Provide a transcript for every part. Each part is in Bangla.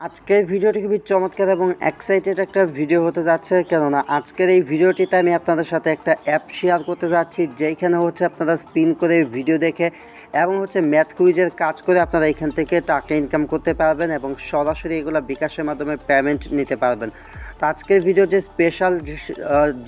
আজকের ভিডিওটি খুবই চমৎকার এবং এক্সাইটেড একটা ভিডিও হতে যাচ্ছে, কেননা আজকের এই ভিডিওটিতে আমি আপনাদের সাথে একটা অ্যাপ শেয়ার করতে যাচ্ছি যেখানে হচ্ছে আপনারা স্পিন করে ভিডিও দেখে এবং হচ্ছে ম্যাথ কুইজের কাজ করে আপনারা এখান থেকে টাকা ইনকাম করতে পারবেন এবং সরাসরি এগুলো বিকাশের মাধ্যমে পেমেন্ট নিতে পারবেন। তো আজকের ভিডিও যে স্পেশাল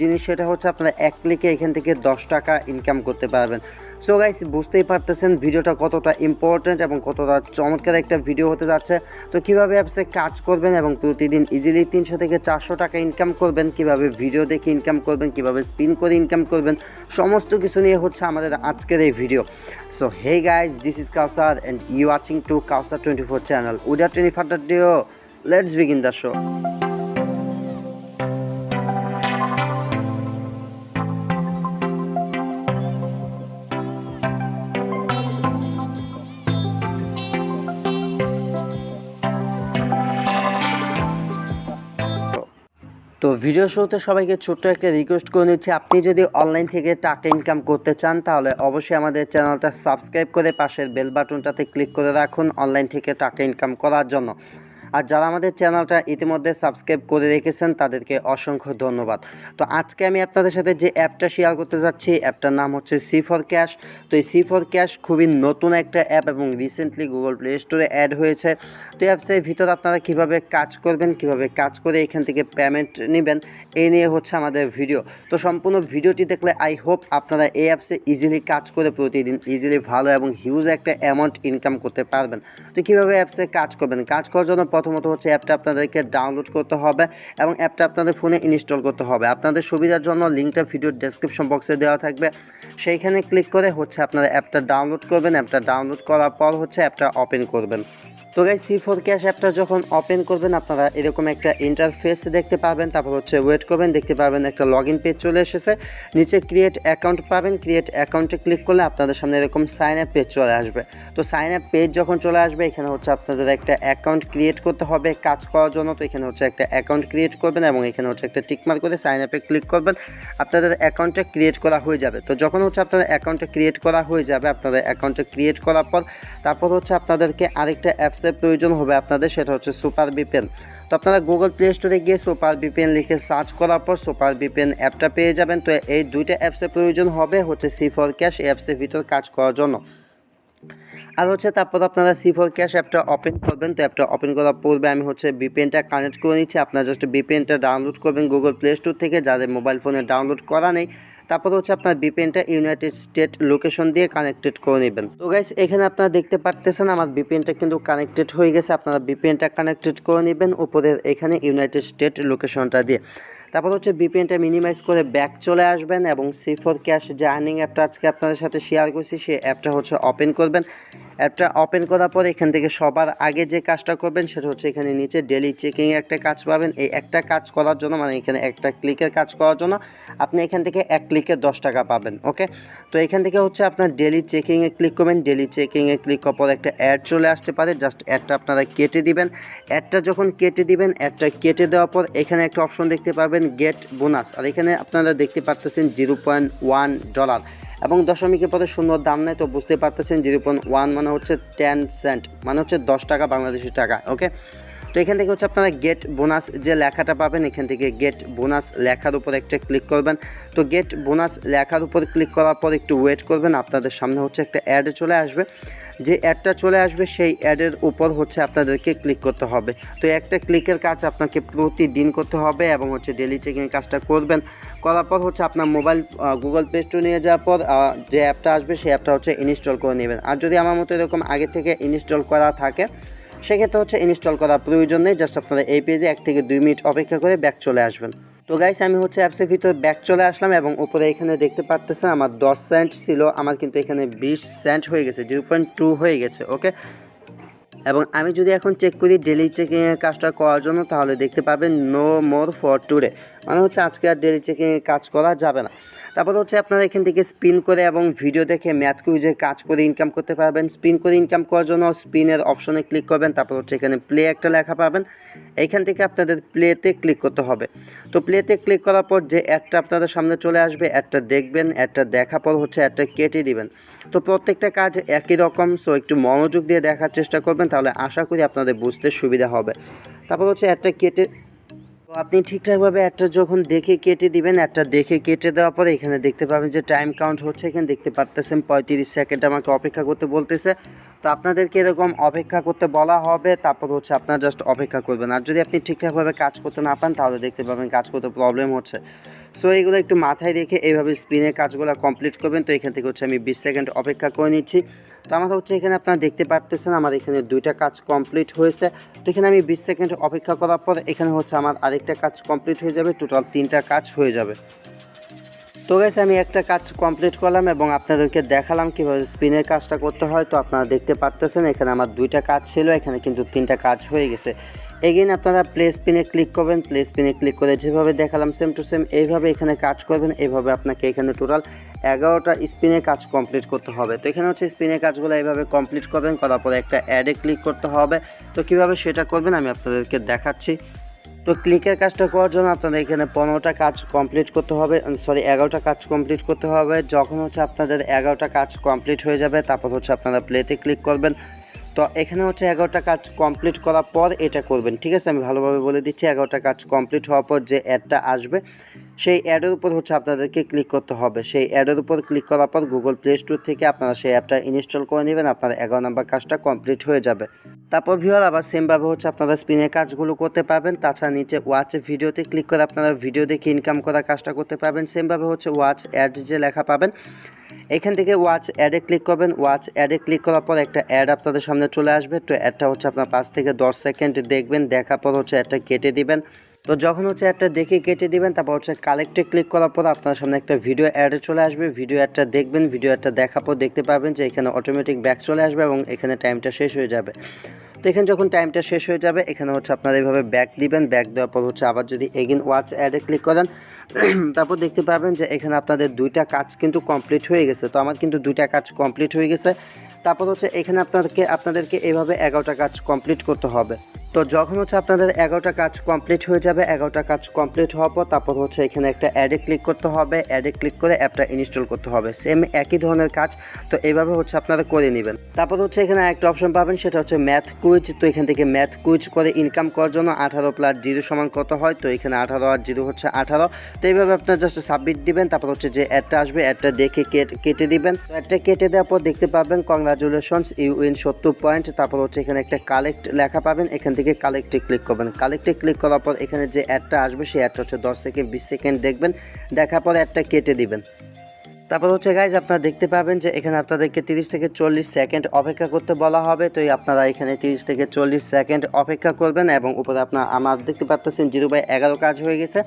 জিনিস সেটা হচ্ছে আপনারা এক ক্লিকে এখান থেকে দশ টাকা ইনকাম করতে পারবেন। সো গাইস বুঝতেই পারতেছেন ভিডিওটা কতটা ইম্পর্ট্যান্ট এবং কতটা চমৎকার একটা ভিডিও হতে যাচ্ছে। তো কীভাবে অ্যাপসে কাজ করবেন এবং প্রতিদিন ইজিলি তিনশো থেকে চারশো টাকা ইনকাম করবেন, কীভাবে ভিডিও দেখে ইনকাম করবেন, কীভাবে স্পিন করে ইনকাম করবেন, সমস্ত কিছু নিয়ে হচ্ছে আমাদের আজকের এই video so hey guys this is Kausar and you watching to Kausar twenty four channel without twenty further ado let's begin the show তো ভিডিও শুরুতে সবাইকে ছোট্ট একটা রিকোয়েস্ট করে নিচ্ছি, আপনি যদি অনলাইন থেকে টাকা ইনকাম করতে চান, তাহলে অবশ্যই আমাদের চ্যানেলটা সাবস্ক্রাইব করে পাশের বেল বাটনটাতে ক্লিক করে রাখুন অনলাইন থেকে টাকা ইনকাম করার জন্য। আর যারা আমাদের চ্যানেলটা ইতিমধ্যে সাবস্ক্রাইব করে রেখেছেন, তাদেরকে অসংখ্য ধন্যবাদ। তো আজকে আমি আপনাদের সাথে যে অ্যাপটা শেয়ার করতে যাচ্ছি, অ্যাপটার নাম হচ্ছে সি ফর ক্যাশ তো এই সি ফর ক্যাশ খুবই নতুন একটা অ্যাপ এবং রিসেন্টলি গুগল প্লে স্টোরে অ্যাড হয়েছে। তো অ্যাপসের ভিতর আপনারা কীভাবে কাজ করবেন, কীভাবে কাজ করে এখান থেকে পেমেন্ট নেবেন, এই নিয়ে হচ্ছে আমাদের ভিডিও তো সম্পূর্ণ ভিডিওটি দেখলে আই হোপ আপনারা এই অ্যাপসে ইজিলি কাজ করে প্রতিদিন ইজিলি ভালো এবং হিউজ একটা অ্যামাউন্ট ইনকাম করতে পারবেন। তো কীভাবে অ্যাপসে কাজ করবেন? কাজ করার জন্য প্রথমত হচ্ছে অ্যাপটা আপনাদেরকে ডাউনলোড করতে হবে এবং অ্যাপটা আপনাদের ফোনে ইনস্টল করতে হবে। আপনাদের সুবিধার জন্য লিঙ্কটা ভিডিওর ডেসক্রিপশন বক্সে দেওয়া থাকবে। সেইখানে ক্লিক করে হচ্ছে আপনারা অ্যাপটা ডাউনলোড করবেন। অ্যাপটা ডাউনলোড করার পর হচ্ছে অ্যাপটা ওপেন করবেন। তো গাই সি ফোর ক্যাশ অ্যাপটা যখন ওপেন করবেন, আপনারা এরকম একটা ইন্টারফেস দেখতে পাবেন, তারপর হচ্ছে ওয়েট করবেন, দেখতে পাবেন একটা লগ ইন পেজ চলে এসেছে। নিচে ক্রিয়েট অ্যাকাউন্ট পাবেন ক্রিয়েট অ্যাকাউন্টে ক্লিক করলে আপনাদের সামনে এরকম সাইন আপ পেজ চলে আসবে। তো সাইন আপ পেজ যখন চলে আসবে, এখানে হচ্ছে আপনাদের একটা অ্যাকাউন্ট ক্রিয়েট করতে হবে কাজ করার জন্য। তো এখানে হচ্ছে একটা অ্যাকাউন্ট ক্রিয়েট করবেন এবং এখানে হচ্ছে একটা টিকমার করে সাইন আপে ক্লিক করবেন। আপনাদের অ্যাকাউন্টটা ক্রিয়েট করা হয়ে যাবে। তো যখন হচ্ছে আপনাদের অ্যাকাউন্টটা ক্রিয়েট করা হয়ে যাবে, আপনাদের অ্যাকাউন্টটা ক্রিয়েট করার পর, তারপর হচ্ছে আপনাদেরকে আরেকটা অ্যাপসের প্রয়োজন হবে আপনাদের, সেটা হচ্ছে সুপার বিপেন তো আপনারা গুগল প্লে স্টোরে গিয়ে সুপার বিপেন লিখে সার্চ করার পর সুপার বিপেন অ্যাপটা পেয়ে যাবেন। তো এই দুইটা অ্যাপসের প্রয়োজন হবে হচ্ছে সি ফর ক্যাশ অ্যাপসের ভিতর কাজ করার জন্য। আর হচ্ছে তারপর আপনারা সি ফোর ক্যাশ অ্যাপটা ওপেন করবেন। তো অ্যাপটা ওপেন করার পূর্বে আমি হচ্ছে বিপিএনটা কানেক্ট করে নিচ্ছি। আপনারা জাস্ট বিপিএনটা ডাউনলোড করবেন গুগল প্লে স্টোর থেকে। যাদের মোবাইল ফোনে ডাউনলোড করা নেই তারপর হচ্ছে আপনার বিপিএনটা ইউনাইটেড স্টেট লোকেশন দিয়ে কানেক্টেড করে নেবেন। তো গাইস এখানে আপনারা দেখতে পারতেছেন আমার বিপিএনটা কিন্তু কানেক্টেড হয়ে গেছে। আপনারা বিপিএনটা কানেক্টেড করে নেবেন উপরের এখানে ইউনাইটেড স্টেট লোকেশনটা দিয়ে। তারপর হচ্ছে বিপিএনটা মিনিমাইজ করে ব্যাক চলে আসবেন এবং সি ফোর ক্যাশ যে আর্নিং অ্যাপটা আজকে আপনাদের সাথে শেয়ার করছি। সেই অ্যাপটা হচ্ছে ওপেন করবেন। অ্যাপটা ওপেন করার পর এখান থেকে সবার আগে যে কাজটা করবেন সেটা হচ্ছে এখানে নিচে ডেলি চেকিং একটা কাজ পাবেন। এই একটা কাজ করার জন্য মানে এখানে একটা ক্লিকের কাজ করার জন্য আপনি এখান থেকে এক ক্লিকে দশ টাকা পাবেন ওকে তো এখান থেকে হচ্ছে আপনার ডেলি চেকিংয়ে ক্লিক করবেন। ডেলি চেকিংয়ে ক্লিক করার পর একটা অ্যাড চলে আসতে পারে। জাস্ট অ্যাডটা আপনারা কেটে দিবেন। অ্যাডটা যখন কেটে দিবেন অ্যাডটা কেটে দেওয়ার পর এখানে একটা অপশন দেখতে পাবেন গেট বোনাস আর এখানে আপনারা দেখতে পারতেছেন জিরো পয়েন্ট ওয়ান ডলার এবং দশমিকের পরে সুন্দর দাম নেয়, তো বুঝতে পারতেছেন জিরো পয়েন্ট ওয়ান মানে হচ্ছে টেন সেন্ট মানে হচ্ছে দশ টাকা বাংলাদেশি টাকা ওকে তো এখান থেকে হচ্ছে আপনারা গেট বোনাস যে লেখাটা পাবেন, এখান থেকে গেট বোনাস লেখার উপর একটা ক্লিক করবেন। তো গেট বোনাস লেখার উপর ক্লিক করার পর একটু ওয়েট করবেন, আপনাদের সামনে হচ্ছে একটা অ্যাড চলে আসবে। যে অ্যাডটা চলে আসবে, সেই অ্যাডের উপর হচ্ছে আপনাদেরকে ক্লিক করতে হবে। তো একটা ক্লিকের কাজ আপনাকে প্রতিদিন করতে হবে এবং হচ্ছে ডেলি চেকিংয়ের কাজটা করবেন। করার পর হচ্ছে আপনার মোবাইল গুগল প্লে স্টোর নিয়ে যাওয়ার পর যে অ্যাপটা আসবে, সেই অ্যাপটা হচ্ছে ইনস্টল করে নেবেন। আর যদি আমার মতো এরকম আগে থেকে ইনস্টল করা থাকে, সেক্ষেত্রে হচ্ছে ইনস্টল করার প্রয়োজন নেই। জাস্ট আপনারা এই পেজে এক থেকে দুই মিনিট অপেক্ষা করে ব্যাক চলে আসবেন। তো গাইস আমি হচ্ছে অ্যাপসের ভিতরে ব্যাক চলে আসলাম এবং উপরে এখানে দেখতে পারতেছেন আমার দশ সেন্ট ছিল, আমার কিন্তু এখানে বিশ সেন্ট হয়ে গেছে জিরো পয়েন্ট টু হয়ে গেছে ওকে এবং আমি যদি এখন চেক করি ডেলি চেকিংয়ের কাজটা করার জন্য, তাহলে দেখতে পাবেন নো মোর ফর টুডে মানে হচ্ছে আজকে আর ডেলি চেকিংয়ের কাজ করা যাবে না। তারপর হচ্ছে আপনারা এখান থেকে স্পিন করে এবং ভিডিও দেখে ম্যাথ কুইজে কাজ করে ইনকাম করতে পারবেন। স্পিন করে ইনকাম করার জন্য স্পিনের অপশনে ক্লিক করবেন, তারপর হচ্ছে এখানে প্লে একটা লেখা পাবেন। এখান থেকে আপনাদের প্লেতে ক্লিক করতে হবে। তো প্লেতে ক্লিক করার পর যে অ্যাডটা আপনাদের সামনে চলে আসবে একটা দেখবেন একটা দেখা পর হচ্ছে একটা কেটে দিবেন। তো প্রত্যেকটা কাজ একই রকম সো একটু মনোযোগ দিয়ে দেখার চেষ্টা করবেন, তাহলে আশা করি আপনাদের বুঝতে সুবিধা হবে। তারপর হচ্ছে একটা কেটে তো আপনি ঠিকঠাকভাবে একটা যখন দেখে কেটে দিবেন, একটা দেখে কেটে দেওয়ার পরে এখানে দেখতে পাবেন যে টাইম কাউন্ট হচ্ছে, এখানে দেখতে পারতেছেন পঁয়ত্রিশ সেকেন্ড আমাকে অপেক্ষা করতে বলতেছে। তো আপনাদেরকে এরকম অপেক্ষা করতে বলা হবে, তারপর হচ্ছে আপনারা জাস্ট অপেক্ষা করবেন। আর যদি আপনি ঠিকঠাকভাবে কাজ করতে না পান, তাহলে দেখতে পাবেন কাজ করতে প্রবলেম হচ্ছে। সো এইগুলো একটু মাথায় রেখে এইভাবে স্পিনের কাজগুলো কমপ্লিট করবেন। তো এখান থেকে হচ্ছে আমি বিশ সেকেন্ড অপেক্ষা করে নিচ্ছি। তো আমার হচ্ছে এখানে আপনারা দেখতে পারতেছেন আমার এখানে দুইটা কাজ কমপ্লিট হয়েছে। তো এখানে আমি বিশ সেকেন্ড অপেক্ষা করার পর এখানে হচ্ছে আমার আরেকটা কাজ কমপ্লিট হয়ে যাবে টোটাল তিনটা কাজ হয়ে যাবে। তো গেছে আমি একটা কাজ কমপ্লিট করলাম এবং আপনাদেরকে দেখালাম কীভাবে স্পিনের কাজটা করতে হয়। তো আপনারা দেখতে পারতেছেন এখানে আমার দুইটা কাজ ছিল, এখানে কিন্তু তিনটা কাজ হয়ে গেছে। এগেইন আপনারা প্লে স্পিনে ক্লিক করবেন প্লে স্পিনে ক্লিক করে যেভাবে দেখালাম সেম টু সেম এইভাবে এখানে কাজ করবেন, এইভাবে আপনাকে এখানে টোটাল এগারোটা স্পিনে কাজ কমপ্লিট করতে হবে। তো এখানে হচ্ছে স্পিনের কাজগুলো এইভাবে কমপ্লিট করবেন, করার পরে একটা অ্যাডে ক্লিক করতে হবে। তো কীভাবে সেটা করবেন আমি আপনাদেরকে দেখাচ্ছি। তো ক্লিকের কাজটা করার জন্য আপনাদের এখানে পনেরোটা কাজ কমপ্লিট করতে হবে সরি এগারোটা কাজ কমপ্লিট করতে হবে। যখন হচ্ছে আপনাদের এগারোটা কাজ কমপ্লিট হয়ে যাবে, তারপর হচ্ছে আপনারা প্লেতে ক্লিক করবেন। তো এখানে হচ্ছে এগারোটা কাজ কমপ্লিট করার পর এটা করবেন, ঠিক আছে? আমি ভালোভাবে বলে দিচ্ছি, এগারোটা কাজ কমপ্লিট হওয়ার পর যে অ্যাডটা আসবে সেই অ্যাডের উপর হচ্ছে আপনাদেরকে ক্লিক করতে হবে। সেই অ্যাডের উপর ক্লিক করার পর গুগল প্লে স্টোর থেকে আপনারা সেই অ্যাপটা ইনস্টল করে নেবেন, আপনার এগারো নম্বর কাজটা কমপ্লিট হয়ে যাবে। তারপর ভিওর আবার সেমভাবে হচ্ছে আপনারা স্পিনের কাজগুলো করতে পারবেন, তাছাড়া নিচে ওয়াচ ভিডিওতে ক্লিক করে আপনারা ভিডিও দেখে ইনকাম করার কাজটা করতে পারবেন। সেমভাবে হচ্ছে ওয়াচ অ্যাড যে লেখা পাবেন, এখান থেকে ওয়াচ অ্যাডে ক্লিক করবেন। ওয়াচ অ্যাডে ক্লিক করার পর একটা অ্যাড আপনাদের সামনে চলে আসবে। তো অ্যাডটা হচ্ছে আপনার পাঁচ থেকে দশ সেকেন্ড দেখবেন, দেখার পর হচ্ছে অ্যাডটা কেটে দিবেন। তো যখন হচ্ছে একটা দেখে কেটে দিবেন, তারপর হচ্ছে কালেক্টে ক্লিক করার পর আপনার সামনে একটা ভিডিও অ্যাডে চলে আসবে। ভিডিও অ্যাডটা দেখবেন ভিডিও অ্যাডটা দেখার পর দেখতে পাবেন যে এখানে অটোমেটিক ব্যাক চলে আসবে এবং এখানে টাইমটা শেষ হয়ে যাবে। তো এখানে যখন টাইমটা শেষ হয়ে যাবে, এখানে হচ্ছে আপনারা এইভাবে ব্যাক দিবেন। ব্যাক দেওয়ার পর হচ্ছে আবার যদি এগেন ওয়াচ অ্যাডে ক্লিক করেন, তারপর দেখতে পাবেন যে এখানে আপনাদের দুইটা কাজ কিন্তু কমপ্লিট হয়ে গেছে। তো আমার কিন্তু দুইটা কাজ কমপ্লিট হয়ে গেছে। তারপর হচ্ছে এখানে আপনাদেরকে আপনাদেরকে এভাবে এগারোটা কাজ কমপ্লিট করতে হবে। তো যখন হচ্ছে আপনাদের এগারোটা কাজ কমপ্লিট হয়ে যাবে, এগারোটা কাজ কমপ্লিট হওয়ার পর তারপর হচ্ছে এখানে একটা অ্যাডে ক্লিক করতে হবে। অ্যাডে ক্লিক করে অ্যাপটা ইনস্টল করতে হবে। সেম একই ধরনের কাজ, তো এইভাবে হচ্ছে আপনারা করে নেবেন। তারপর হচ্ছে এখানে একটা অপশন পাবেন, সেটা হচ্ছে ম্যাথ কুইজ তো এখান থেকে ম্যাথ কুইজ করে ইনকাম করার জন্য আঠারো প্লাস জিরো সমান কত হয়? তো এখানে আঠারো আর জিরো হচ্ছে আঠারো। তো এইভাবে আপনার জাস্ট সাবমিট দিবেন, তারপর হচ্ছে যে অ্যাডটা আসবে অ্যাডটা দেখে কেট- দিবেন। তো অ্যাডটা কেটে দেওয়ার পর দেখতে পাবেন কংগ্রাচুলেশনস ইউ উইন সত্তর পয়েন্ট তারপর হচ্ছে এখানে একটা কালেক্ট লেখা পাবেন, এখান থেকে কালেক্টে ক্লিক করবেন। কালেক্টে ক্লিক করার পর এখানে যে অ্যাডটা আসবে, সেই অ্যাডটা হচ্ছে দশ থেকে বিশ সেকেন্ড দেখবেন। দেখার পর অ্যাডটা কেটে দিবেন। তারপর হচ্ছে গাইজ আপনারা দেখতে পাবেন যে এখানে আপনাদেরকে তিরিশ থেকে চল্লিশ সেকেন্ড অপেক্ষা করতে বলা হবে। তো আপনারা এখানে তিরিশ থেকে চল্লিশ সেকেন্ড অপেক্ষা করবেন এবং উপরে আপনার আমার দেখতে পাচ্ছেন জিরো বাই এগারো কাজ হয়ে গেছে।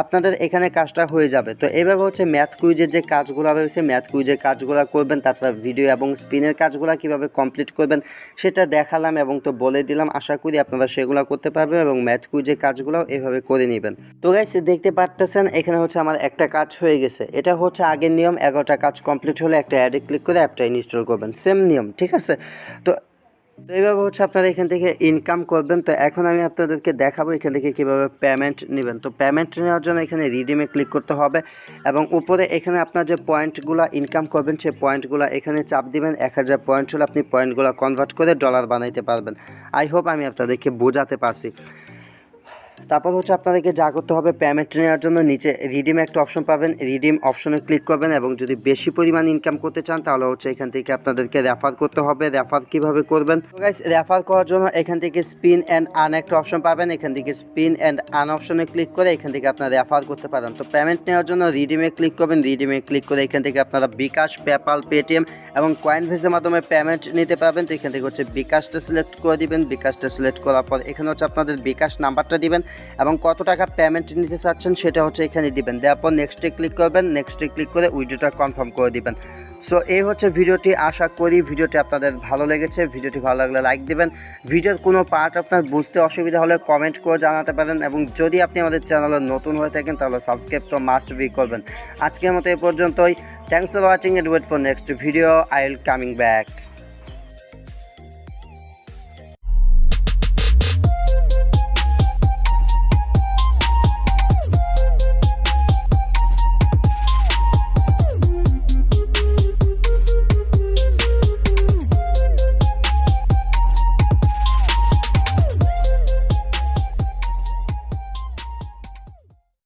আপনাদের এখানে কাজটা হয়ে যাবে। তো এইভাবে হচ্ছে ম্যাথ কুইজের যে কাজগুলো রয়েছে ম্যাথ কুইজের কাজগুলো করবেন, তাছাড়া ভিডিও এবং স্পিনের কাজগুলো কীভাবে কমপ্লিট করবেন সেটা দেখালাম এবং তো বলে দিলাম। আশা করি আপনারা সেগুলো করতে পারবেন এবং ম্যাথ কুইজের কাজগুলো এভাবে করে নেবেন। তো গাইস দেখতে পারতেছেন এখানে হচ্ছে আমার একটা কাজ হয়ে গেছে। এটা হচ্ছে আগের নিয়ম এগারোটা কাজ কমপ্লিট হলে একটা অ্যাডে ক্লিক করে অ্যাপটা ইনস্টল করবেন। সেম নিয়ম, ঠিক আছে? তো তো এইভাবে হচ্ছে আপনারা এখান থেকে ইনকাম করবেন। তো এখন আমি আপনাদেরকে দেখাবো এখান থেকে কীভাবে পেমেন্ট নেবেন। তো পেমেন্ট নেওয়ার জন্য এখানে রিডিমে ক্লিক করতে হবে এবং উপরে এখানে আপনার যে পয়েন্টগুলো ইনকাম করবেন, সেই পয়েন্টগুলো এখানে চাপ দিবেন। এক হাজার পয়েন্ট হলে আপনি পয়েন্টগুলো কনভার্ট করে ডলার বানাইতে পারবেন। আই হোপ আমি আপনাদেরকে বোঝাতে পারছি। তারপর হচ্ছে আপনাদেরকে যা করতে হবে পেমেন্ট নেওয়ার জন্য নিচে রিডিম একটা অপশন পাবেন। রিডিম অপশনে ক্লিক করবেন এবং যদি বেশি পরিমাণ ইনকাম করতে চান, তাহলে হচ্ছে এখান থেকে আপনাদেরকে রেফার করতে হবে। রেফার কীভাবে করবেন? রেফার করার জন্য এখান থেকে স্পিন অ্যান্ড আন একটা অপশন পাবেন। এখান থেকে স্পিন অ্যান্ড আন অপশনে ক্লিক করে এখান থেকে আপনারা রেফার করতে পারেন। তো পেমেন্ট নেওয়ার জন্য রিডিমে ক্লিক করবেন। রিডিমে ক্লিক করে এখান থেকে আপনারা বিকাশ পেপাল পেটিএম এবং কয়েন ভেসের মাধ্যমে পেমেন্ট নিতে পারবেন। তো এখান থেকে হচ্ছে বিকাশটা সিলেক্ট করে দিবেন। বিকাশটা সিলেক্ট করার পর এখানে হচ্ছে আপনাদের বিকাশ নাম্বারটা দিবেন। এবং কত টাকা পেমেন্ট নিতে চাচ্ছেন সেটা হচ্ছে এখানে দিবেন। দেওয়ার পর নেক্সটে ক্লিক করবেন নেক্সটে ক্লিক করে উইডিওটা কনফার্ম করে দিবেন। সো এই হচ্ছে ভিডিওটি। আশা করি ভিডিওটি আপনাদের ভালো লেগেছে। ভিডিওটি ভালো লাগলে লাইক দেবেন। ভিডিওর কোনো পার্ট আপনার বুঝতে অসুবিধা হলে কমেন্ট করে জানাতে পারেন এবং যদি আপনি আমাদের চ্যানেলে নতুন হয়ে থাকেন, তাহলে সাবস্ক্রাইব তো মাস্ট বি করবেন। আজকের মতো এ পর্যন্তই। Thanks for watching and wait for next video I will coming back